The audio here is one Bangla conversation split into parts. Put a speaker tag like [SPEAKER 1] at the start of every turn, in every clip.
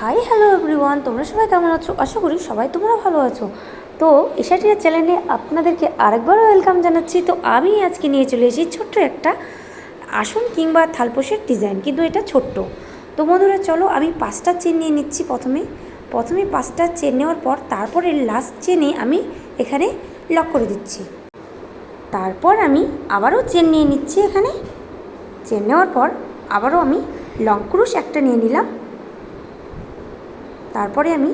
[SPEAKER 1] হাই হ্যালো এভরিওয়ান তোমরা সবাই কেমন আছো? আশা করি সবাই তোমরা ভালো আছো। তো এশাটিয়া চ্যানেলে আপনাদেরকে আরেকবারও ওয়েলকাম জানাচ্ছি। তো, আমি আজকে নিয়ে চলে এসেছি ছোট্ট একটা আসন কিংবা থালপোষের ডিজাইন কিন্তু এটা ছোট্ট। তো বন্ধুরা, চলো আমি পাঁচটা চেন নিয়ে নিচ্ছি প্রথমে। প্রথমে পাঁচটা চেন নেওয়ার পর, তারপরে লাস্ট চেনে আমি এখানে লক করে দিচ্ছি। তারপর আমি আবারও চেন নিয়ে নিচ্ছি এখানে। চেন নেওয়ার পর, আবারও আমি লং ক্রুশ একটা নিয়ে নিলাম। তারপরে আমি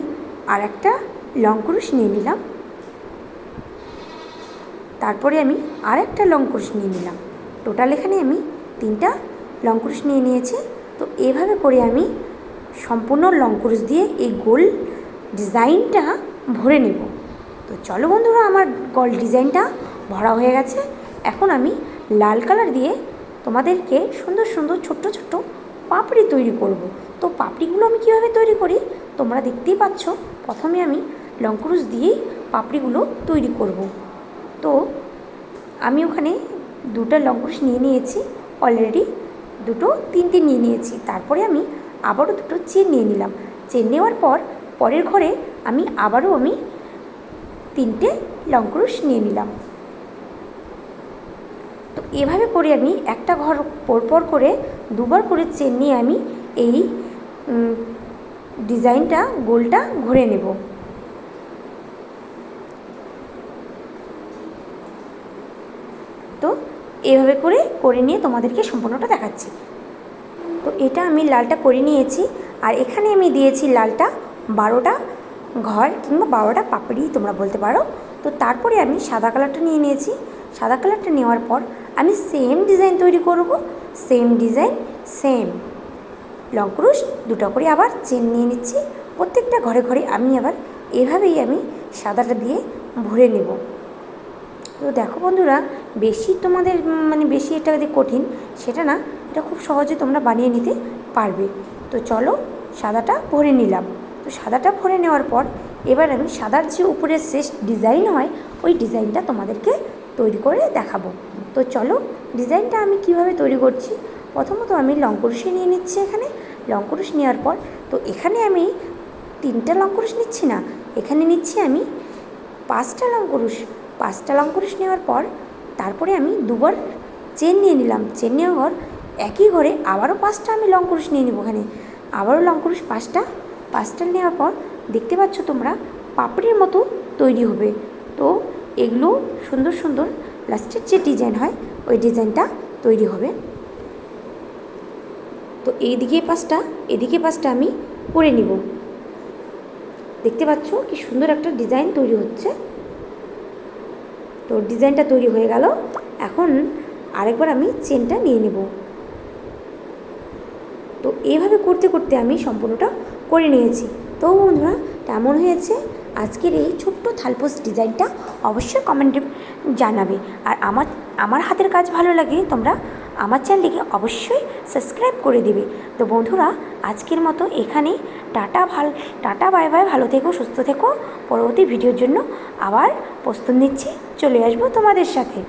[SPEAKER 1] আর একটা লং ক্রুশ নিয়ে নিলাম। তারপরে আমি আর একটা লং ক্রুশ নিয়ে নিলাম। টোটাল এখানে আমি তিনটা লং ক্রুশ নিয়ে নিয়েছি। তো এভাবে করে আমি সম্পূর্ণ লং ক্রুশ দিয়ে এই গোল ডিজাইনটা ভরে নেব। তো চলো বন্ধুরা, আমার গল ডিজাইনটা ভরা হয়ে গেছে। এখন আমি লাল কালার দিয়ে তোমাদেরকে সুন্দর সুন্দর ছোট্ট ছোট্ট পাপড়ি তৈরি করব। তো পাপড়িগুলো আমি কীভাবে তৈরি করি? তোমরা দেখতেই পাচ্ছ, প্রথমে আমি লঙ্কুরুস দিয়েই পাপড়িগুলো তৈরি করব। তো আমি ওখানে দুটো লঙ্কুরুস নিয়ে নিয়েছি অলরেডি দুটো, তিনটে নিয়ে নিয়েছি। তারপরে আমি আবারও দুটো চেন নিয়ে নিলাম। চেন নেওয়ার পর পরের ঘরে আমি আবারও আমি তিনটে লঙ্কুরুস নিয়ে নিলাম। তো এভাবে করে আমি একটা ঘর পরপর করে দুবার করে চেন নিয়ে আমি এই ডিজাইনটা, গোলটা ঘুরে নেব। তো এভাবে করে করে নিয়ে তোমাদেরকে সম্পূর্ণটা দেখাচ্ছি। তো এটা আমি লালটা করে নিয়েছি, আর এখানে আমি দিয়েছি লালটা বারোটা ঘর কিংবা বারোটা পাপড়ি, তোমরা বলতে পারো। তো তারপরে আমি সাদা কালারটা নিয়ে নিয়েছি। সাদা কালারটা নেওয়ার পর আমি সেম ডিজাইন তৈরি করব, সেম ডিজাইন, সেম। লং ক্রুশ দুটো করে আবার চেন নিয়ে নিচ্ছি। প্রত্যেকটা ঘরে ঘরে আমি আবার এভাবেই আমি সাদাটা দিয়ে ভরে নেব। তো দেখো বন্ধুরা, বেশি তোমাদের মানে বেশি এটা যে কঠিন, সেটা না, এটা খুব সহজে তোমরা বানিয়ে নিতে পারবে। তো চলো সাদাটা ভরে নিলাম। তো সাদাটা ভরে নেওয়ার পর এবার আমি সাদার যে উপরের শেষ ডিজাইন হয়, ওই ডিজাইনটা তোমাদেরকে তৈরি করে দেখাবো। তো চলো ডিজাইনটা আমি কীভাবে তৈরি করছি প্রথমত আমি লঙ্কুরুশি নিয়ে নিচ্ছি এখানে। লঙ্কুরুশ নেওয়ার পর, তো এখানে আমি তিনটা লঙ্কুরুশ নিচ্ছি না, এখানে নিচ্ছি আমি পাঁচটা লঙ্কুরুশ পাঁচটা লঙ্কুরুশ নেওয়ার পর, তারপরে আমি দুবার চেন নিয়ে নিলাম। চেন নেওয়ার একই ঘরে আবারও পাঁচটা আমি লঙ্কুরুশ নিয়ে নেব ওখানে আবারও লঙ্কুরুশ পাঁচটা পাঁচটা নেওয়ার পর দেখতে পাচ্ছ তোমরা পাপড়ির মতো তৈরি হবে। তো এগুলো সুন্দর সুন্দর লাস্টের যে ডিজাইন হয়, ওই ডিজাইনটা তৈরি হবে। তো এইদিকে পাঁচটা এদিকে পাঁচটা আমি করে নিব। দেখতে পাচ্ছ কি সুন্দর একটা ডিজাইন তৈরি হচ্ছে। তো ডিজাইনটা তৈরি হয়ে গেল। এখন আরেকবার আমি চেনটা নিয়ে নেব। তো এইভাবে করতে করতে আমি সম্পূর্ণটা করে নিয়েছি। তো বন্ধুরা, কেমন হয়েছে? আজকের এই ছোট্ট থালপোস ডিজাইনটা অবশ্যই কমেন্টে জানাবে। আর আমার আমার হাতের কাজ ভালো লাগে, তোমরা আমার চ্যানেলটিকে অবশ্যই সাবস্ক্রাইব করে দিবে। তো বন্ধুরা, আজকের মতো এখানে টাটা ভালো, টাটা, বাই বাই। ভালো থেকো, সুস্থ থেকো। পরবর্তী ভিডিওর জন্য আবার প্রস্তুত নিচ্ছি। চলে আসব তোমাদের সাথে।